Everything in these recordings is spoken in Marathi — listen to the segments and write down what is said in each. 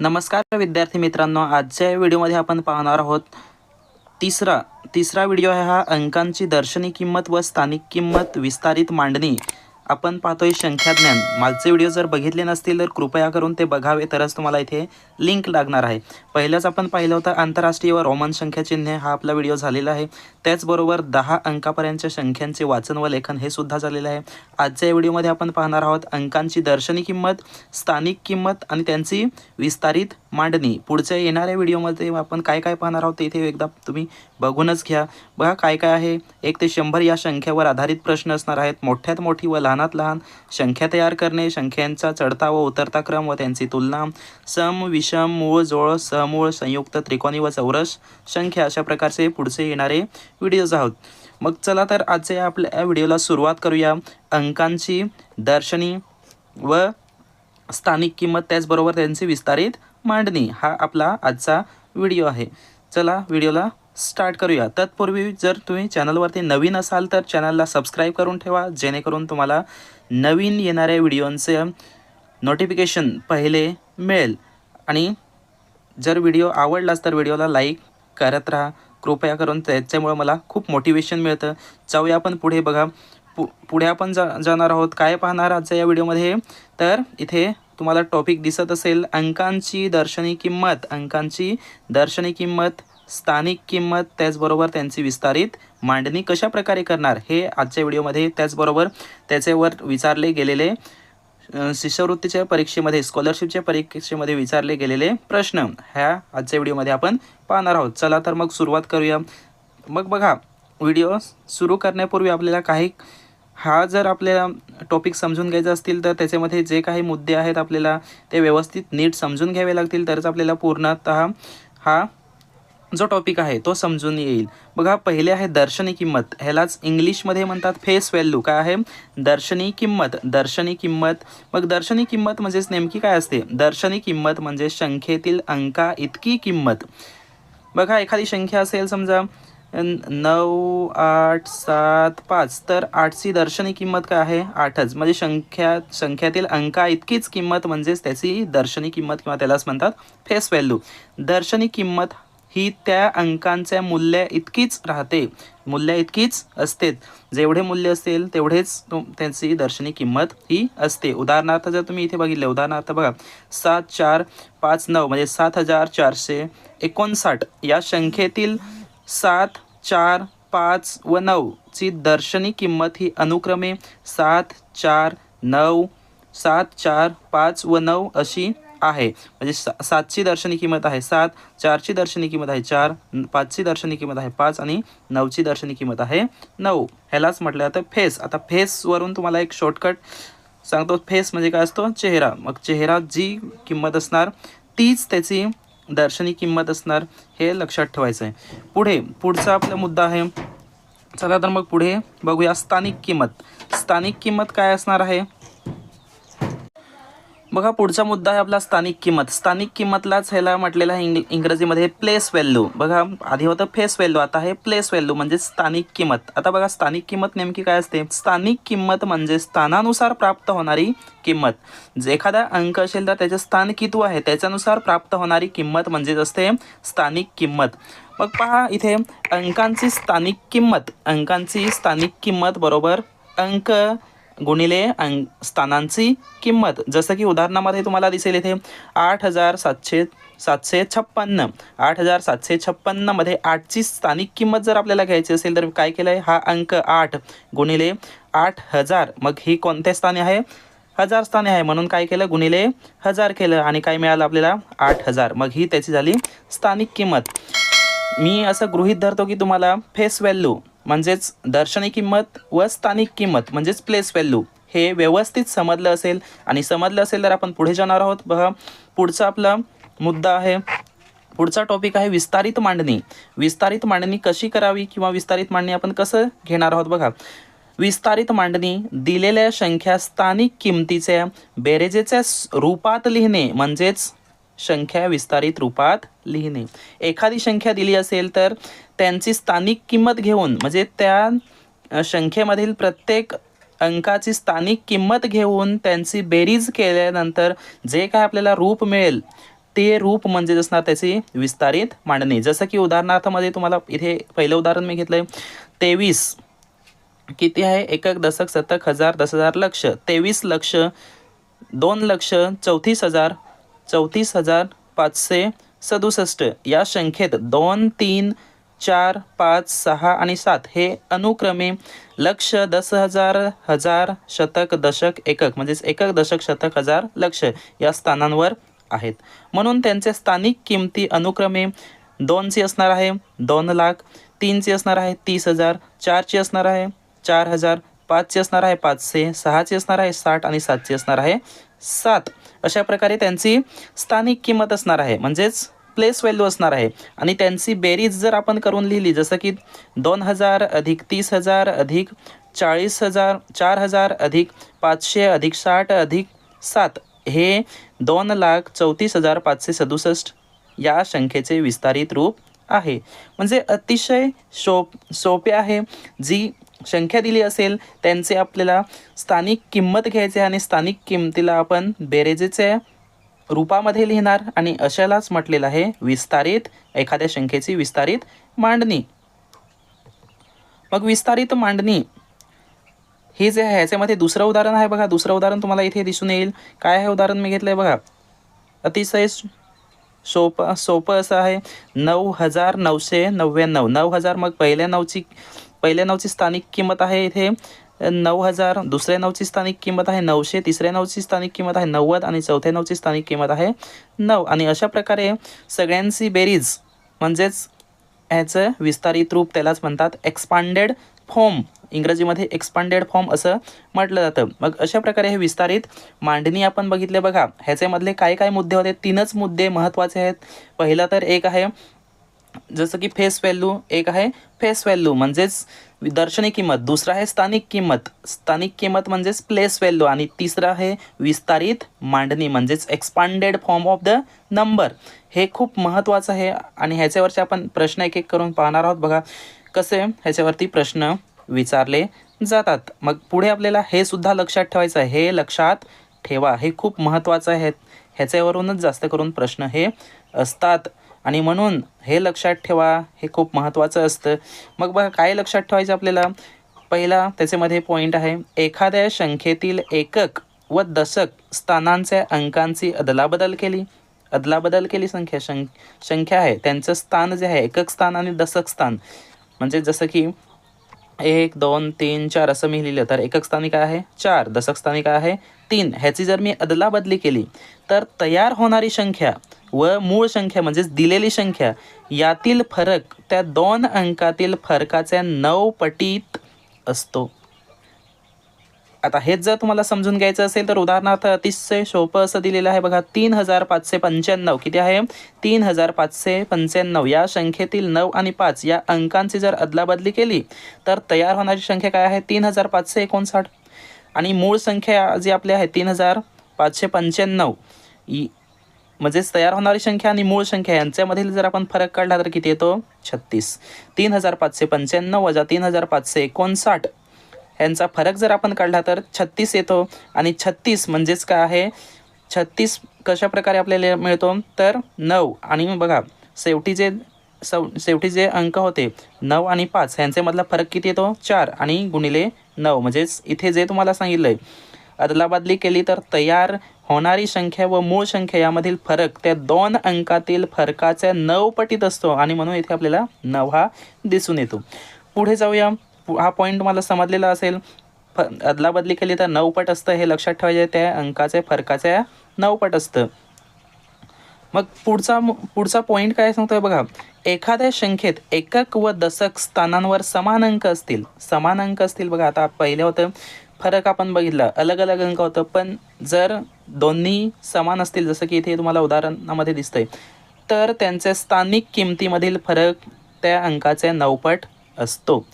नमस्कार विद्यार्थी मित्रांनो आजच्या या व्हिडिओमध्ये आपण पाहणार आहोत तिसरा. तिसरा व्हिडिओ आहे हा अंकांची दर्शनी किंमत व स्थानिक किंमत विस्तारित मांडणी. आपण पाहतोय संख्याज्ञान मागचे व्हिडिओ जर बघितले नसतील तर कृपया करून ते बघावे तरच तुम्हाला इथे लिंक लागणार आहे. पहिल्याच आपण पाहिलं होतं आंतरराष्ट्रीय व रोमन संख्याचिन्हे हा आपला व्हिडिओ झालेला आहे. त्याचबरोबर दहा अंकापर्यंतच्या संख्यांचे वाचन व लेखन हे सुद्धा झालेलं आहे. आजच्या या व्हिडिओमध्ये आपण पाहणार आहोत अंकांची दर्शनी किंमत स्थानिक किंमत आणि त्यांची विस्तारित मांडणी. पुढच्या येणाऱ्या व्हिडिओमध्ये आपण काय काय पाहणार आहोत ते इथे एकदा तुम्ही बघूनच घ्या. बघा काय काय आहे. एक ते शंभर या संख्येवर आधारित प्रश्न असणार आहेत. मोठ्यात मोठी व लहानात लहान. संख्या तयार करणे संख्यांचा चढता व उतरता क्रम व त्यांची तुलना. सम विषम मूळ जोळ समूळ संयुक्त त्रिकोणी व चौरस संख्या अशा प्रकारचे पुढचे येणारे व्हिडिओज आहोत. मग चला तर आजच्या या आपल्या व्हिडिओला सुरुवात करूया. अंकांची दर्शनी व स्थानिक किंमत त्याचबरोबर त्यांची विस्तारित मांडणी हा आपला आजचा व्हिडिओ आहे. चला व्हिडिओला स्टार्ट करूया. तत्पूर्वी जर तुम्ही चॅनलवरती नवीन असाल तर चॅनलला सबस्क्राईब करून ठेवा जेणेकरून तुम्हाला नवीन येणाऱ्या व्हिडिओंचे नोटिफिकेशन पहिले मिळेल. आणि जर व्हिडिओ आवडलाच तर व्हिडिओला लाईक करत राहा. कृपया करून त्याच्यामुळे मला खूप मोटिवेशन मिळतं. जाऊया आपण पुढे बघा. पु पुढे आपण जा जाणार आहोत. काय पाहणार आजच्या या व्हिडिओमध्ये? तर इथे तुम्हाला टॉपिक दिसत असेल अंकांची दर्शनी किंमत. अंकांची दर्शनी किंमत स्थानिक किंमत त्याचबरोबर त्यांची विस्तारित मांडणी कशा प्रकारे करणार? हे आजच्या व्हिडिओमध्ये त्याचबरोबर त्याच्यावर विचारले गेलेले शिष्यवृत्तीच्या परीक्षेमध्ये स्कॉलरशिपच्या परीक्षेमध्ये विचारले गेलेले प्रश्न ह्या आजच्या व्हिडिओमध्ये आपण पाहणार आहोत. चला तर मग सुरुवात करूया. मग बघा व्हिडिओ सुरू करण्यापूर्वी आपल्याला काही हा जर आपल्याला टॉपिक समजून घ्यायचा असतील तर त्याच्यामध्ये जे काही मुद्दे आहेत आपल्याला ते व्यवस्थित नीट समजून घ्यावे लागतील. तरच आपल्याला पूर्णतः हा जो टॉपिक आहे तो समजून येईल. बघा पहिले आहे दर्शनी किंमत. ह्यालाच इंग्लिशमध्ये म्हणतात फेस व्हॅल्यू काय आहे? दर्शनी किंमत. दर्शनी किंमत. मग दर्शनी किंमत म्हणजेच नेमकी काय असते? दर्शनी किंमत म्हणजे संख्येतील अंका इतकी किंमत. बघा एखादी संख्या असेल समजा नऊ आठ सात पाच. तर आठची दर्शनी किंमत काय आहे? आठच. म्हणजे संख्या संख्यातील अंका इतकीच किंमत म्हणजेच त्याची दर्शनी किंमत किंवा त्यालाच म्हणतात फेस व्हॅल्यू दर्शनी किंमत ही त्या अंकांच्या मूल्य इतकीच राहते. मूल्य इतकीच असते. जेवढे मूल्य असेल तेवढेच त्यांची दर्शनी किंमत ही असते. उदाहरणार्थ जर तुम्ही इथे बघितलं उदाहरणार्थ बघा. सात चार पाच नऊ. म्हणजे सात हजार चारशे एकोणसाठ. या संख्येतील सात चार पाच व नऊची दर्शनी किंमत ही अनुक्रमे सात चार नऊ सात चार पाच व नऊ अशी आहे. म्हणजे सा सातची दर्शनी किंमत आहे सात चारची दर्शनी किंमत आहे चार पाचची दर्शनी किंमत आहे पाच आणि नऊची दर्शनी किंमत आहे नऊ. ह्यालाच म्हटलं जातं फेस. आता फेसवरून तुम्हाला एक शॉर्टकट सांगतो. फेस म्हणजे काय असतो? चेहरा. मग चेहरा जी किंमत असणार तीच त्याची दर्शनी किंमत असणार हे लक्षात ठेवायचं आहे पुढे पुढचा आपला मुद्दा आहे. चला तर मग पुढे बघूया स्थानिक किंमत. स्थानिक किंमत काय असणार आहे? बघा पुढचा मुद्दा आहे आपला स्थानिक किंमत. स्थानिक किंमतलाच ह्याला म्हटलेलं आहे इंग इंग्रजीमध्ये प्लेस व्हॅल्यू बघा आधी होतं फेस व्हॅल्यू आता आहे प्लेस व्हॅल्यू म्हणजे स्थानिक किंमत. आता बघा स्थानिक किंमत नेमकी काय असते? स्थानिक किंमत म्हणजे स्थानानुसार प्राप्त होणारी किंमत. जे एखादा अंक असेल तर त्याचे स्थान कितू आहे? त्याच्यानुसार प्राप्त होणारी किंमत म्हणजेच असते स्थानिक किंमत. मग पहा इथे अंकांची स्थानिक किंमत. अंकांची स्थानिक किंमत बरोबर अंक गुणिले अंग स्थानांची किंमत. जसं की उदाहरणामध्ये तुम्हाला दिसेल इथे आठ हजार सातशे सातशे छप्पन्न. आठ हजार सातशे छप्पन्नमध्ये आठची स्थानिक किंमत जर आपल्याला घ्यायची असेल तर काय केलं आहे हा अंक आठ गुणिले आठ हजार. मग ही कोणत्या स्थानी आहे? हजार स्थानी आहे. म्हणून काय केलं? गुणिले हजार केलं आणि काय मिळालं आपल्याला? आठ हजार. मग ही त्याची झाली स्थानिक किंमत. मी असं गृहीत धरतो की तुम्हाला फेस व्हॅल्यू म्हणजेच दर्शनी किंमत व स्थानिक किंमत म्हणजेच प्लेस व्हॅल्यू हे व्यवस्थित समजलं असेल. आणि समजलं असेल तर आपण पुढे जाणार आहोत. बघा पुढचा आपला मुद्दा आहे. पुढचा टॉपिक आहे विस्तारित मांडणी. विस्तारित मांडणी कशी करावी किंवा विस्तारित मांडणी आपण कसं घेणार आहोत बघा. विस्तारित मांडणी दिलेल्या संख्या स्थानिक किमतीच्या बेरेजेच्या रूपात लिहिणे म्हणजेच संख्या विस्तारित रूपात लिहिणे. एखादी संख्या दिली असेल तर त्यांची स्थानिक किंमत घेऊन म्हणजे त्या संख्येमधील प्रत्येक अंकाची स्थानिक किंमत घेऊन त्यांची बेरीज केल्यानंतर जे काय आपल्याला रूप मिळेल ते रूप म्हणजे असणार त्याची विस्तारित मांडणी. जसं की उदाहरणार्थमध्ये तुम्हाला इथे पहिलं उदाहरण मी घेतलं आहे तेवीस किती आहे? एकक दशक शतक हजार दस हजार लक्ष. तेवीस लक्ष दोन लक्ष चौतीस हजार चौतीस हजार पाचशे सदुसष्ट. या संख्येत दोन तीन चार पाच सहा आणि सात हे अनुक्रमे लक्ष दस हजार हजार शतक दशक एकक म्हणजेच एकक दशक शतक हजार लक्ष या स्थानांवर आहेत. म्हणून त्यांचे स्थानिक किमती अनुक्रमे दोनची असणार आहे दोन लाख तीनची असणार आहे तीस हजार चारची असणार आहे चार हजार पाचची असणार आहे पाचशे सहाची असणार आहे साठ आणि सातची असणार आहे सात. अशा प्रकारे त्यांची स्थानिक किंमत असणार आहे. म्हणजेच प्लेस व्हॅल्यू असणार आहे. आणि त्यांची बेरीज जर आपण करून लिहिली जसं की दोन हजार अधिक तीस हजार अधिक चाळीस हजार चार हजार अधिक पाचशे अधिक साठ अधिक सात हे दोन लाख चौतीस हजार पाचशे सदुसष्ट या संख्येचे विस्तारित रूप आहे. म्हणजे अतिशय सोप सोपे आहे. जी संख्या दिली असेल त्यांचे आपल्याला स्थानिक किंमत घ्यायची आणि स्थानिक किंमतीला आपण बेरेजेचे रूपामध्ये लिहिणार आणि अशालाच म्हटलेलं आहे विस्तारित एखाद्या संख्येची विस्तारित मांडणी. मग विस्तारित मांडणी हे जे आहे ह्याच्यामध्ये दुसरं उदाहरण आहे बघा दुसरं उदाहरण तुम्हाला इथे दिसून येईल. काय आहे उदाहरण मी घेतलं आहे बघा? अतिशय सोपं सोपं असं आहे. नऊ हजार नऊशे नव्याण्णव नऊ हजार मग पहिल्या नऊची पहिल्या नावची स्थानिक किंमत आहे इथे नऊ हजार दुसऱ्या नावची स्थानिक किंमत आहे नऊशे तिसऱ्या नावची स्थानिक किंमत आहे नव्वद आणि चौथ्या नावची स्थानिक किंमत आहे नऊ. आणि अशा प्रकारे सगळ्यांची बेरीज म्हणजेच ह्याचं विस्तारित रूप त्यालाच म्हणतात एक्सपांडेड फॉर्म इंग्रजीमध्ये एक्सपांडेड फॉर्म असं म्हटलं जातं. मग अशा प्रकारे हे विस्तारित मांडणी आपण बघितले बघा. ह्याच्यामधले काय काय मुद्दे होते? तीनच मुद्दे महत्त्वाचे आहेत. पहिला तर एक आहे जसं की फेस व्हॅल्यू एक आहे. फेस व्हॅल्यू म्हणजेच दर्शनी किंमत. दुसरा आहे स्थानिक किंमत. स्थानिक किंमत म्हणजेच प्लेस व्हॅल्यू आणि तिसरं आहे विस्तारित मांडणी म्हणजेच expanded form of the number हे खूप महत्त्वाचं आहे. आणि ह्याच्यावरचे आपण प्रश्न एक एक करून पाहणार आहोत. बघा कसे ह्याच्यावरती प्रश्न विचारले जातात. मग पुढे आपल्याला हे सुद्धा लक्षात ठेवायचं आहे. हे लक्षात ठेवा. हे खूप महत्त्वाचं आहे. ह्याच्यावरूनच जास्त करून प्रश्न हे असतात. आणि म्हणून हे लक्षात ठेवा हे खूप महत्त्वाचं असतं. मग बघा काय लक्षात ठेवायचं आपल्याला? पहिला त्याच्यामध्ये पॉईंट आहे एखाद्या संख्येतील एकक व दशक स्थानांच्या अंकांची अदलाबदल केली. अदलाबदल केली संख्या शं संख्या आहे. त्यांचं स्थान जे आहे एकक स्थान आणि दशक स्थान. म्हणजे जसं की एक दोन तीन चार असं मी लिहिलं तर एकक स्थानी काय आहे चार. दशक स्थानी काय आहे तीन. ह्याची जर मी अदलाबदली केली तर तयार होणारी संख्या व मूळ संख्या म्हणजेच दिलेली संख्या यातील फरक त्या दोन अंकातील फरकाच्या नऊ पटीत असतो. आता हेच जर तुम्हाला समजून घ्यायचं असेल तर उदाहरणार्थ अतिशय सोपं असं दिलेलं आहे बघा तीन हजार पाचशे पंच्याण्णव. किती आहे? तीन हजार पाचशे पंच्याण्णव. या संख्येतील नऊ आणि पाच या अंकांची जर अदलाबदली केली तर तयार होणारी संख्या काय आहे? तीन हजार पाचशे एकोणसाठ. आणि मूळ संख्या जी आपली आहे तीन हजार पाचशे पंच्याण्णव. म्हणजेच तयार होणारी संख्या आणि मूळ संख्या यांच्यामधील जर आपण फरक काढला तर किती येतो? छत्तीस. तीन हजार पाचशे पंच्याण्णव वजा तीन हजार पाचशे एकोणसाठ. ह्यांचा फरक जर आपण काढला तर छत्तीस येतो. आणि छत्तीस म्हणजेच काय आहे? छत्तीस कशा प्रकारे आपल्याला मिळतो? तर नऊ. आणि बघा शेवटी जे सव शेवटी जे अंक होते नऊ आणि पाच यांच्यामधला फरक किती येतो? चार. आणि गुणिले नऊ. म्हणजेच इथे जे तुम्हाला सांगितलं आहे अदलाबदली केली तर तयार होणारी संख्या व मूळ संख्या यामधील फरक त्या दोन अंकातील फरकाच्या नऊ पटीत असतो. आणि म्हणून इथे आपल्याला नऊ हा दिसून येतो. पुढे जाऊया. हा पॉईंट मला समजलेला असेल. फ अदलाबदली केली तर नऊ पट असतं हे लक्षात ठेवायचे. त्या अंकाच्या फरकाच्या नऊ पट असतं. मग पुढचा मु- पुढचा पॉईंट काय सांगतोय बघा. एखाद्या संख्येत एकक व दशक स्थानांवर समान अंक असतील. समान अंक असतील बघा. आता पहिलं होतं. फरक आपण बघितला अलग अलग अंक होतं पण जर दोन्ही समान असतील जसं की इथे तुम्हाला उदाहरणामध्ये दिसतंय तर त्यांच्या स्थानिक किमतीमधील फरक त्या अंकाचे नऊपट असतो.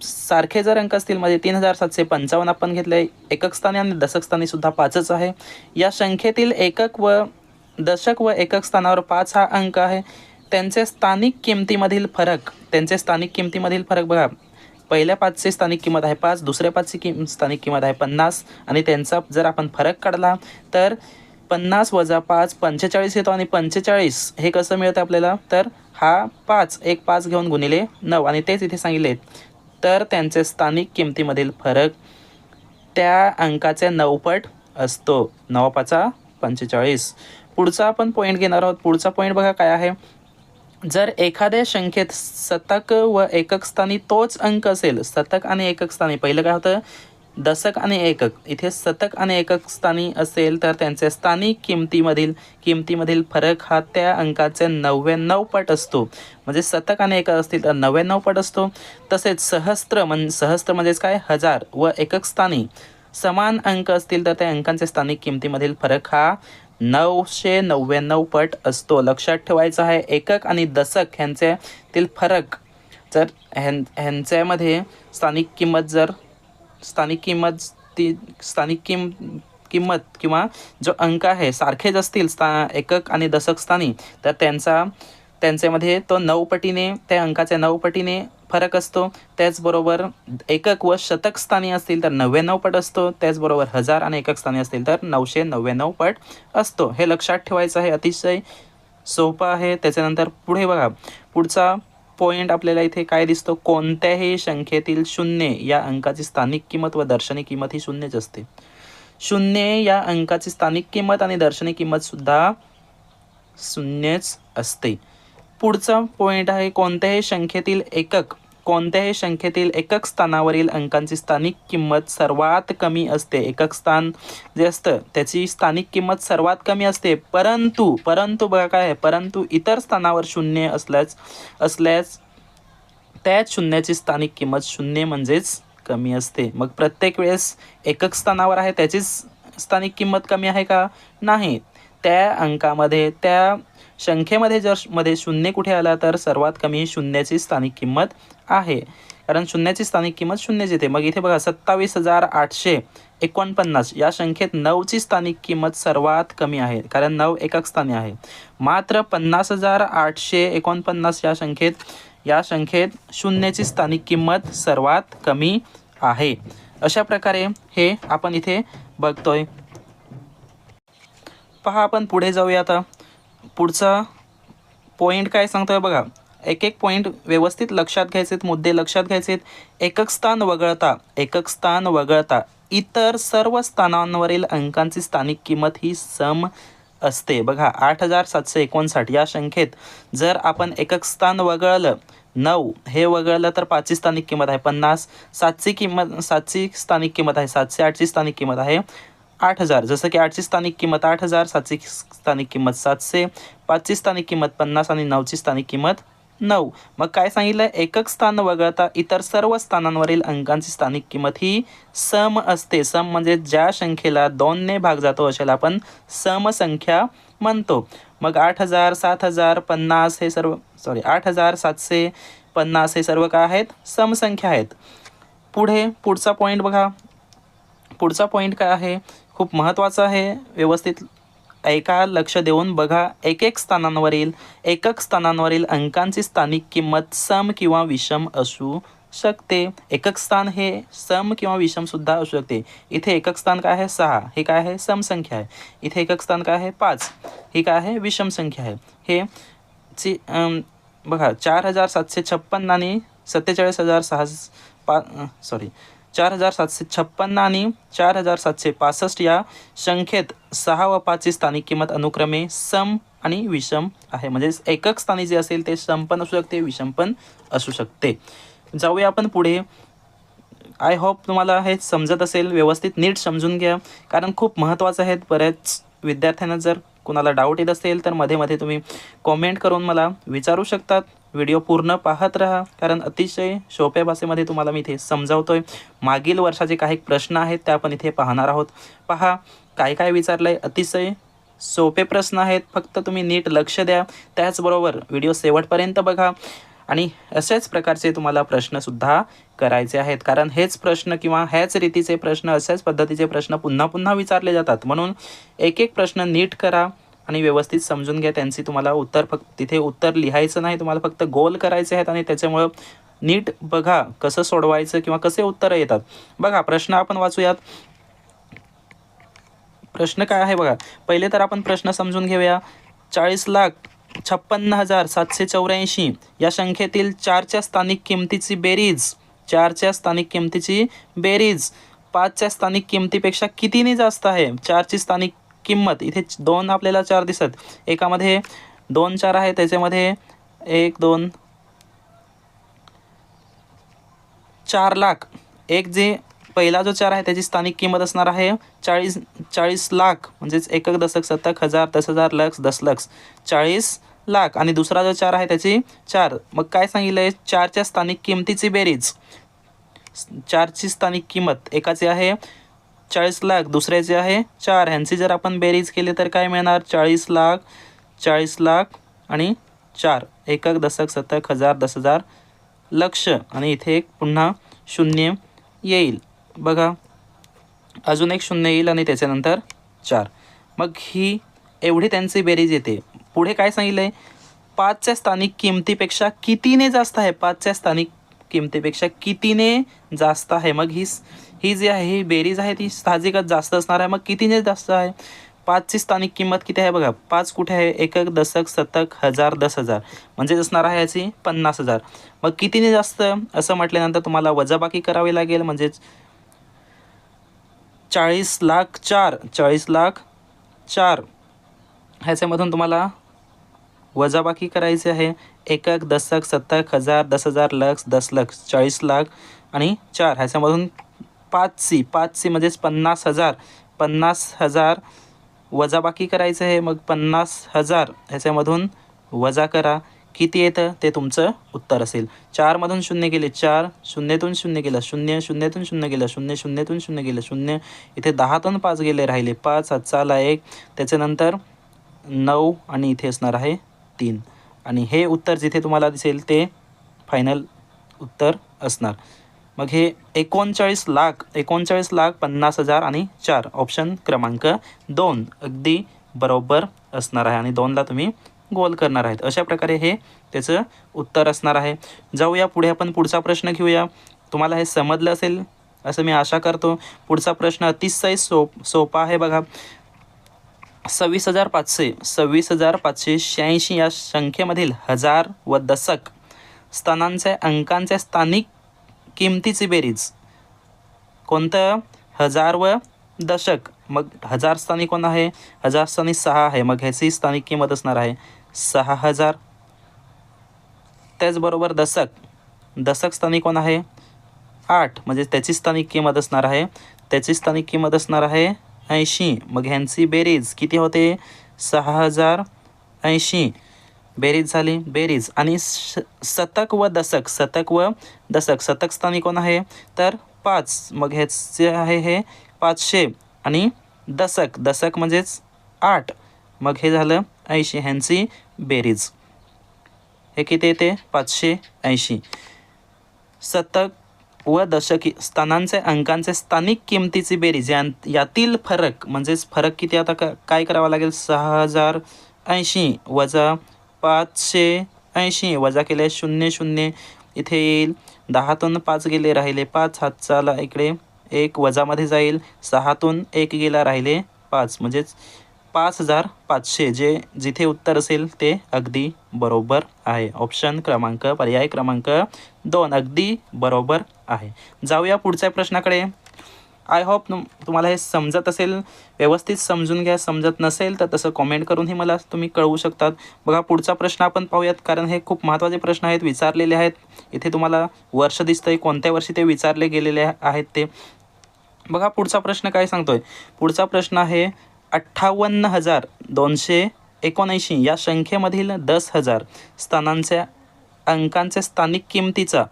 सारखे जर अंक असतील म्हणजे तीन हजार सातशे पंचावन्न आपण घेतले एकक स्थानी आणि दशक स्थानी सुद्धा पाचच आहे. या संख्येतील एकक व दशक व एकक स्थानावर पाच हा अंक आहे. त्यांचे स्थानिक किमतीमधील फरक त्यांचे स्थानिक किमतीमधील फरक बघा पहिल्या पाचची स्थानिक किंमत आहे पाच दुसऱ्या पाचची किम स्थानिक किंमत आहे पन्नास. आणि त्यांचा जर आपण फरक काढला तर पन्नास वजा पाच पंचेचाळीस येतो आणि पंचेचाळीस हे कसं मिळतं आपल्याला? तर हा पाच एक पाच घेऊन गुणिले नऊ. आणि तेच इथे सांगितले तर त्यांचे स्थानिक किमतीमधील फरक त्या अंकाचे नऊपट असतो. नवापाचा पंचेचाळीस. पुढचा आपण पॉईंट घेणार आहोत. पुढचा पॉईंट बघा काय आहे? जर एखाद्या संख्येत शतक व एकक स्थानी तोच अंक असेल शतक आणि एकक स्थानी पहिलं काय होतं? दशक आणि एकक. इथे शतक आणि एकक स्थानी असेल तर त्यांचे स्थानिक किमतीमधील किमतीमधील फरक हा त्या अंकाचे नव्याण्णव पट असतो. म्हणजे शतक आणि एकक असतील तर नव्याण्णव पट असतो. तसेच सहस्त्र म्हण सहस्त्र म्हणजेच काय? हजार व एकक स्थानी. समान अंक असतील तर त्या अंकांच्या स्थानिक किमतीमधील फरक हा नऊशे नव्याण्णव पट असतो. लक्षात ठेवायचं आहे एकक आणि दशक ह्यांच्यातील फरक. जर ह्यां ह्यांच्यामध्ये स्थानिक किंमत जर स्थानिक किंमत ती स्थानिक किम किंमत किंवा जो अंक आहे सारखेच असतील स्था एकक आणि दशक स्थानी तर त्यांचा त्यांच्यामध्ये तो नऊ पटीने त्या अंकाच्या नऊ पटीने फरक असतो. त्याचबरोबर एकक व शतक स्थानी असतील तर नव्याण्णव पट असतो. त्याचबरोबर हजार आणि एकक स्थानी असतील तर नऊशे नव्याण्णव पट असतो. हे लक्षात ठेवायचं आहे. अतिशय सोपं आहे. त्याच्यानंतर पुढे बघा. पुढचा पॉईंट आपल्याला इथे काय दिसतो? कोणत्याही संख्येतील शून्य या अंकाची स्थानिक किंमत व दर्शनी किंमत ही शून्यच असते. शून्य या अंकाची स्थानिक किंमत आणि दर्शनी किंमतसुद्धा शून्यच असते. पुढचा पॉईंट आहे कोणत्याही संख्येतील एकक. कोणत्याही संख्येतील एकक स्थानावरील अंकांची स्थानिक किंमत सर्वात कमी असते. एकक स्थान जे असतं त्याची स्थानिक किंमत सर्वात कमी असते. परंतु परंतु बघा काय आहे. परंतु इतर स्थानावर शून्य असल्यास असल्यास त्याच शून्याची स्थानिक किंमत शून्य म्हणजेच कमी असते. मग प्रत्येक वेळेस एकक स्थानावर आहे त्याचीच स्थानिक किंमत कमी आहे का? नाही. त्या अंकामध्ये त्या संख्येमध्ये जर मध्ये शून्य कुठे आला तर सर्वात कमी शून्याची स्थानिक किंमत आहे. कारण शून्याची स्थानिक किंमत शून्यच येते. मग इथे बघा सत्तावीस हजार आठशे एकोणपन्नास. या संख्येत नऊची स्थानिक किंमत सर्वात कमी आहे. कारण नऊ एकक स्थानी आहे. मात्र पन्नास हजार आठशे एकोणपन्नास या संख्येत या संख्येत शून्याची स्थानिक किंमत सर्वात कमी आहे. अशा प्रकारे हे आपण इथे बघतोय. पहा आपण पुढे जाऊया आता. पुढचा पॉईंट काय सांगतोय बघा. एक एक पॉईंट व्यवस्थित लक्षात घ्यायचेत मुद्दे लक्षात घ्यायचेत. एकक स्थान वगळता एकक स्थान वगळता. इतर सर्व स्थानांवरील अंकांची स्थानिक किंमत ही सम असते. बघा आठ हजार सातशे एकोणसाठ या संख्येत जर आपण एकक स्थान वगळलं नऊ हे वगळलं तर पाचची स्थानिक किंमत आहे पन्नास. सातची किंमत सातची स्थानिक किंमत आहे सातशे आठची स्थानिक किंमत आहे आठ हजार. जसं की आठची स्थानिक किंमत आठ हजार सातची स्थानिक किंमत सातशे पाचची स्थानिक किंमत पन्नास आणि नऊची स्थानिक किंमत नऊ. मग काय सांगितलं? एकक स्थान वगळता इतर सर्व स्थानांवरील अंकांची स्थानिक किंमत ही सम असते. सम म्हणजे ज्या संख्येला दोनने भाग जातो अशाला आपण समसंख्या म्हणतो. मग आठ हजार सात हजार पन्नास हे सर्व सॉरी आठ हजार सातशे पन्नास हे सर्व काय आहेत? समसंख्या आहेत. पुढे पुढचा पॉईंट बघा. पुढचा पॉईंट काय आहे? खूप महत्त्वाचं आहे. व्यवस्थित ऐका लक्ष देऊन बघा. एक एक स्थानांवरील एकक स्थानांवरील अंकांची स्थानिक किंमत सम किंवा विषम असू शकते. एकक स्थान हे सम किंवा विषमसुद्धा असू शकते. इथे एकक स्थान काय आहे? सहा. हे काय आहे? समसंख्या आहे. इथे एकक स्थान काय आहे? पाच. ही काय आहे? विषम संख्या आहे. हे ची बघा चार हजार सातशे छप्पन्न आणि सत्तेचाळीस हजार सहा पा सॉरी चार हजार सातशे छप्पन्न आणि चार हजार सातशे पासष्ट या संख्येत सहा व पाचची स्थानिक किंमत अनुक्रमे सम आणि विषम आहे. म्हणजे एकक स्थानी जे असेल ते सम पण असू शकते विषम पण असू शकते. जाऊया आपण पुढे. आय होप तुम्हाला हे समजत असेल. व्यवस्थित नीट समजून घ्या. कारण खूप महत्त्वाचं आहे बऱ्याच विद्यार्थ्यांना जर कुणाला डाऊट येत असेल तर मध्ये मध्ये तुम्ही कॉमेंट करून मला विचारू शकतात. व्हिडिओ पूर्ण पाहत राहा. कारण अतिशय सोप्या भाषेमध्ये तुम्हाला मी इथे समजावतोय. मागील वर्षाचे काही प्रश्न आहेत ते आपण इथे पाहणार आहोत. पहा काय काय विचारलं आहे अतिशय सोपे प्रश्न आहेत. फक्त तुम्ही नीट लक्ष द्या. त्याचबरोबर व्हिडिओ शेवटपर्यंत बघा. आणि अशाच प्रकारचे तुम्हाला प्रश्नसुद्धा करायचे आहेत. कारण हेच प्रश्न किंवा ह्याच रीतीचे प्रश्न अशाच पद्धतीचे प्रश्न पुन्हा पुन्हा विचारले जातात. म्हणून एक एक प्रश्न नीट करा. आणि व्यवस्थित समजून घ्या त्यांची तुम्हाला उत्तर फक्त तिथे उत्तर लिहायचं नाही तुम्हाला फक्त गोल करायचे आहेत आणि त्याच्यामुळं नीट बघा कसं सोडवायचं किंवा कसे उत्तरं येतात. बघा प्रश्न आपण वाचूयात. प्रश्न काय आहे बघा? पहिले तर आपण प्रश्न समजून घेऊया. चाळीस लाख छप्पन्न हजार सातशे चौऱ्याऐंशी या संख्येतील चारच्या स्थानिक किमतीची बेरीज चारच्या स्थानिक किमतीची बेरीज. पाचच्या स्थानिक किमतीपेक्षा कितीने जास्त आहे? चारची स्थानिक किंमत. इथे दोन आपल्याला चार दिसत. एकामध्ये दोन चार आहे त्याच्यामध्ये एक दोन चार लाख. एक जे पहिला जो चार आहे त्याची स्थानिक किंमत असणार आहे चाळीस चाळीस लाख. म्हणजेच एकक दशक शतक हजार दस हजार लक्ष दस लक्ष. चाळीस लाख. आणि दुसरा जो चार आहे त्याची चार. मग काय सांगितलं आहे चारच्या स्थानिक किमतीची बेरीज. चारची स्थानिक किंमत. एकाची आहे चाळीस लाख. दुसऱ्याचे आहे चार. ह्यांची जर आपण बेरीज केली तर काय मिळणार? चाळीस लाख चाळीस लाख आणि चार. एकक दशक शतक हजार दस हजार लक्ष. आणि इथे एक पुन्हा शून्य येईल. बघा अजून एक शून्य येईल आणि त्याच्यानंतर चार. मग ही एवढी त्यांची बेरीज येते. पुढे काय सांगितलं आहे पाचच्या स्थानिक किमतीपेक्षा कितीने जास्त आहे? पाचच्या स्थानिक किमतीपेक्षा कितीने जास्त आहे? मग ही ही जी आहे ही बेरीज आहे ती साहजिकच जास्त असणार आहे. मग कितीने जास्त आहे? पाचची स्थानिक किंमत किती आहे बघा? पाच कुठे आहे? एकक दशक शतक हजार दस हजार. म्हणजेच असणार आहे याची पन्नास हजार. मग कितीने जास्त असं म्हटल्यानंतर तुम्हाला वजाबाकी करावी लागेल. म्हणजेच चाळीस लाख चार. चाळीस लाख चार. ह्याच्यामधून तुम्हाला वजाबाकी करायची आहे. एकक दशक शतक हजार दस हजार लक्ष दस लक्ष चाळीस लाख आणि चार. ह्याच्यामधून पाचची पाचची म्हणजेच पन्नास हजार. पन्नास हजार वजाबाकी करायचं आहे मग पन्नास हजार ह्याच्यामधून वजा करा. किती येतं? ते तुमचं उत्तर असेल. चारमधून शून्य गेले चार. शून्यतून शून्य गेलं शून्य. शून्यतून शून्य गेलं शून्य. शून्यतून शून्य गेलं शून्य. इथे दहातून पाच गेले राहिले. पाच हातचाला एक. त्याच्यानंतर नऊ आणि इथे असणार आहे तीन. आणि हे उत्तर जिथे तुम्हाला दिसेल ते फायनल उत्तर असणार. मग हे एकोणचाळीस लाख एकोणचाळीस लाख पन्नास हजार आणि चार ऑप्शन क्रमांक दोन अगदी बरोबर असणार आहे आणि दोनला तुम्ही गोल करणार आहेत. अशा प्रकारे हे त्याचं उत्तर असणार आहे. जाऊया पुढे आपण पुढचा प्रश्न घेऊया. तुम्हाला हे समजलं असेल असं मी आशा करतो. पुढचा प्रश्न अतिशय सोप सोपा आहे बघा. सव्वीस हजार पाचशे सव्वीस हजार पाचशे शहाऐंशी या संख्येमधील हजार व दशक स्थानांच्या अंकांचे स्थानिक किमतीची बेरीज. कोणतं? हजार व दशक. मग हजार स्थानी कोण आहे? हजार स्थानी सहा आहे. मग ह्याची स्थानिक किंमत असणार आहे सहा हजार. त्याचबरोबर दशक. दशक स्थानी कोण आहे? आठ. म्हणजे त्याची स्थानिक किंमत असणार आहे. त्याची स्थानिक किंमत असणार आहे ऐंशी. मग ह्यांची बेरीज किती होते? सहा हजार ऐंशी. बेरीज झाली. बेरीज. आणि शतक व दशक शतक व दशक शतक स्थानी कोण आहे? तर पाच. मग ह्याचे आहे हे पाचशे आणि दशक दशक म्हणजेच आठ. मग हे झालं ऐंशी. ह्यांची बेरीज. हे किती येते? पाचशे ऐंशी. शतक व दशकी स्थानांचे अंकांचे स्थानिक किमतीची बेरीज. या यातील फरक म्हणजेच फरक किती? आता का काय करावं लागेल? सहा हजार ऐंशी वजा पाचशे ऐंशी. वजा केले शून्य शून्य. इथे येईल. दहातून पाच गेले राहिले पाच. हातचाला इकडे एक. वजामध्ये जाईल. सहातून एक गेला राहिले पाच. म्हणजेच पाच हजार पाचशे. जे जिथे उत्तर असेल ते अगदी बरोबर आहे. ऑप्शन क्रमांक पर्याय क्रमांक दोन. अगदी बरोबर आहे. जाऊया पुढच्या प्रश्नाकडे. आय होप तुम्हाला हे समजत असेल व्यवस्थित समजून घ्या समजत नसेल तर तसं कॉमेंट करूनही मला तुम्ही कळवू शकतात. बघा पुढचा प्रश्न आपण पाहूयात कारण हे खूप महत्त्वाचे प्रश्न आहेत विचारलेले आहेत. इथे तुम्हाला वर्ष दिसतंय कोणत्या वर्षी ते विचारले गेलेले आहेत ते. बघा पुढचा प्रश्न काय सांगतोय? पुढचा प्रश्न आहे अठ्ठावन्न हजार दोनशे एकोणऐंशी या संख्येमधील दस हजार स्थानांच्या अंकांच्या स्थानिक किमतीचा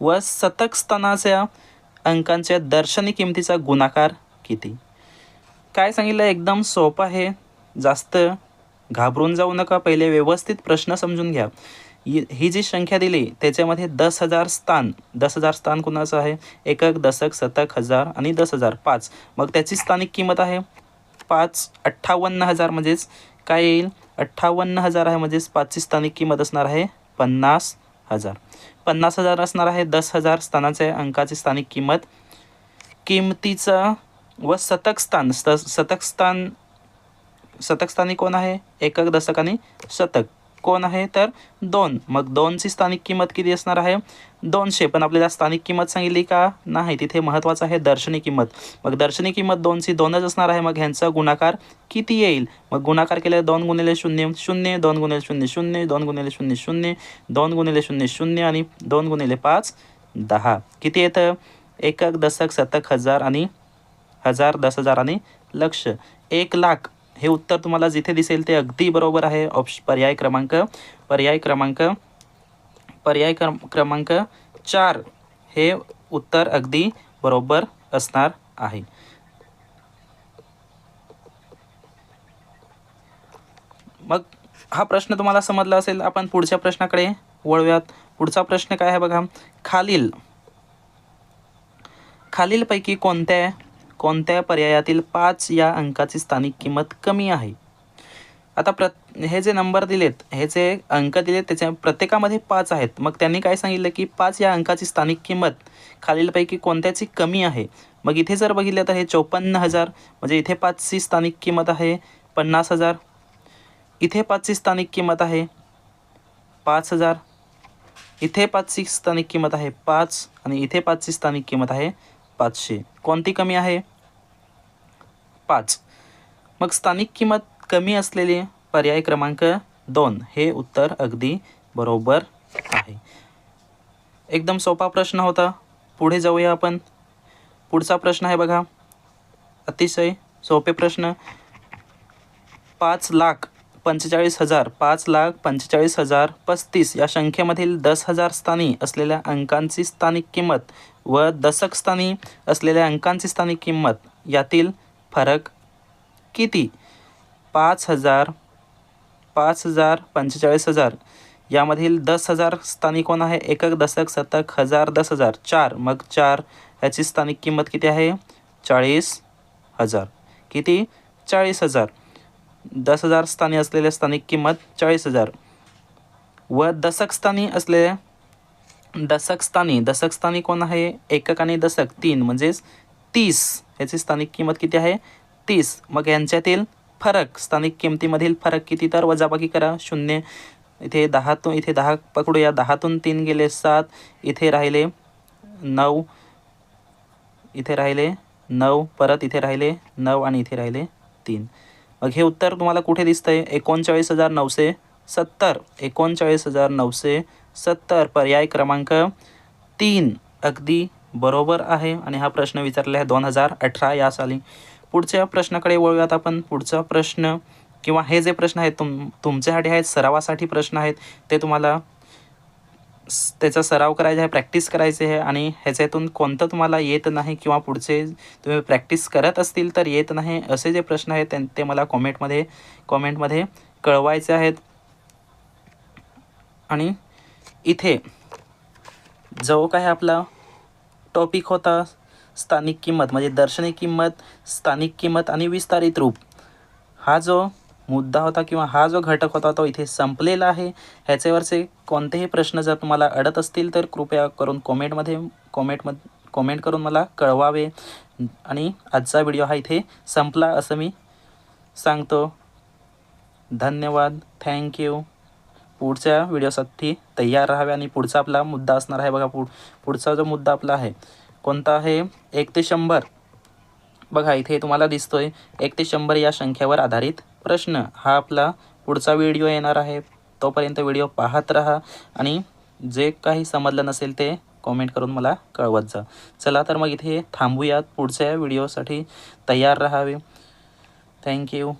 व सतक स्थानाच्या अंकांच्या दर्शनी किमतीचा गुणाकार किती? काय सांगितलं? एकदम सोपं आहे. जास्त घाबरून जाऊ नका. पहिले व्यवस्थित प्रश्न समजून घ्या. ही ही जी संख्या दिली त्याच्यामध्ये दस हजार स्थान. दस हजार स्थान कुणाचं आहे? एकक दशक शतक हजार आणि दस हजार पाच. मग त्याची स्थानिक किंमत आहे? पाच अठ्ठावन्न हजार म्हणजेच काय येईल? अठ्ठावन्न हजार आहे म्हणजेच पाचची स्थानिक किंमत असणार आहे पन्नास. हजार. पन्नास हजार असणार आहे दस हजार स्थानाचे अंकाची स्थानिक किंमत. किमतीचा व सतक स्थान स स्थान शतक स्थानी कोण आहे? एकक दशक आणि शतक. कोण आहे? तर दोन. मग दोनची स्थानिक किंमत किती असणार आहे? दोनशे. पण आपल्याला स्थानिक किंमत सांगितली का? नाही. तिथे महत्त्वाचं आहे दर्शनी किंमत. मग दर्शनी किंमत दोनची दोनच असणार आहे. मग ह्यांचा गुणाकार किती येईल? मग गुणाकार केल्यावर दोन गुणिले शून्य शून्य दोन गुणिले शून्य शून्य दोन गुणिले शून्य शून्य दोन गुणिले शून्य शून्य आणि दोन गुणिले पाच दहा. किती येतं? एकक दशक शतक हजार आणि हजार दस हजार आणि लक्ष. एक लाख. हे उत्तर तुम्हाला जिथे दिसेल ते अगदी बरोबर आहे. ऑप्श पर्याय क्रमांक पर्याय क्रमांक पर्याय क्रम क्रमांक चार हे उत्तर अगदी बरोबर असणार आहे. मग हा प्रश्न तुम्हाला समजला असेल आपण पुढच्या प्रश्नाकडे वळूयात. पुढचा प्रश्न काय आहे बघा. खालील खालीलपैकी कोणत्या कोणत्या पर्यायातील पाच या अंकाची स्थानिक किंमत कमी आहे? आता प्र हे जे नंबर दिलेत हे जे अंक दिलेत त्याच्या प्रत्येकामध्ये पाच आहेत. मग त्यांनी काय सांगितलं की पाच या अंकाची स्थानिक किंमत खालीलपैकी कोणत्याची कमी आहे? मग इथे जर बघितलं तर हे चौपन्न हजार म्हणजे इथे पाचची स्थानिक किंमत आहे पन्नास हजार. इथे पाचची स्थानिक किंमत आहे पाच हजार. इथे पाचची स्थानिक किंमत आहे पाच आणि इथे पाचची स्थानिक किंमत आहे पाचशे. कोणती कमी आहे? पाच. मग स्थानिक किंमत कमी असलेले पर्याय क्रमांक दोन. हे उत्तर अगदी बरोबर आहे. एकदम सोपा प्रश्न होता. पुढे जाऊया आपण. पुढचा प्रश्न आहे बघा. अतिशय सोपे प्रश्न. पाच लाख पंचेचाळीस हजार पाच लाख पंचेचाळीस हजार पस्तीस या संख्येमधील दस हजार स्थानी असलेल्या अंकांची स्थानिक किंमत व दशकस्थानी असलेल्या अंकांची स्थानिक किंमत यातील फरक किती? पाच हजार पाच हजार पंचेचाळीस हजार. यामधील दस हजार स्थानिक कोण आहे? एकक दशक शतक हजार दस हजार. चार. मग चार ह्याची स्थानिक किंमत किती आहे? चाळीस हजार. किती? चाळीस हजार. दस हजार स्थानी असलेल्या स्थानिक किंमत चाळीस हजार. व दशकस्थानी असलेल्या दशक स्थानी दशक स्थानी कोण आहे? एकक आणि दशक तीन. म्हणजेच तीस. ह्याची स्थानिक किंमत किती आहे? तीस. मग यांच्यातील फरक स्थानिक किमतीमधील फरक किती? तर वजाबाकी करा. शून्य. इथे दहातून इथे दहा पकडूया. दहातून तीन गेले सात. इथे राहिले नऊ. इथे राहिले नऊ. परत इथे राहिले नऊ आणि इथे राहिले तीन. मग हे उत्तर तुम्हाला कुठे दिसतंय? एकोणचाळीस हजार नऊशे सत्तर. एकोणचाळीस हजार नऊशे सत्तर पर्याय क्रमांक तीन अगदी बरोबर आहे. आणि हा प्रश्न विचारला आहे दोन हजार अठरा या साली. पुढच्या प्रश्नाकडे वळूयात आपण. पुढचा प्रश्न किंवा हे जे प्रश्न आहेत तुम तुमच्यासाठी आहेत सरावासाठी प्रश्न आहेत ते तुम्हाला स- त्याचा सराव करायचा आहे प्रॅक्टिस करायची आहे. आणि ह्याच्यातून कोणतं तुम्हाला येत नाही किंवा पुढचे तुम्ही प्रॅक्टिस करत असतील तर येत नाही असे जे प्रश्न आहेत त्यां- ते मला कॉमेंटमध्ये कॉमेंटमध्ये कळवायचे आहेत. आणि इथे जो काय आपला टॉपिक होता स्थानिक किंमत म्हणजे दर्शनी किंमत स्थानिक किंमत आणि विस्तारित रूप. हा जो मुद्दा होता किंवा हा जो घटक होता तो इथे संपलेला आहे. ह्याच्यावरचे कोणतेही प्रश्न जर तुम्हाला अडत असतील तर कृपया करून कॉमेंटमध्ये कॉमेंटम कॉमेंट करून मला कळवावे. आणि आजचा व्हिडिओ हा इथे संपला असं मी सांगतो. धन्यवाद. थँक्यू पुढच्या व्हिडिओसाठी तयार राहावे आणि पुढचा आपला मुद्दा असणार आहे बघा पुढ पुढचा जो मुद्दा आपला आहे कोणता आहे? एक ते शंभर. बघा इथे तुम्हाला दिसतोय एक ते शंभर या संख्येवर आधारित प्रश्न. हा आपला पुढचा व्हिडिओ येणार आहे. तोपर्यंत व्हिडिओ पाहत राहा आणि जे काही समजलं नसेल ते कॉमेंट करून मला कळवत जा. चला तर मग इथे थांबूयात. पुढच्या व्हिडिओसाठी तयार राहावे. थँक्यू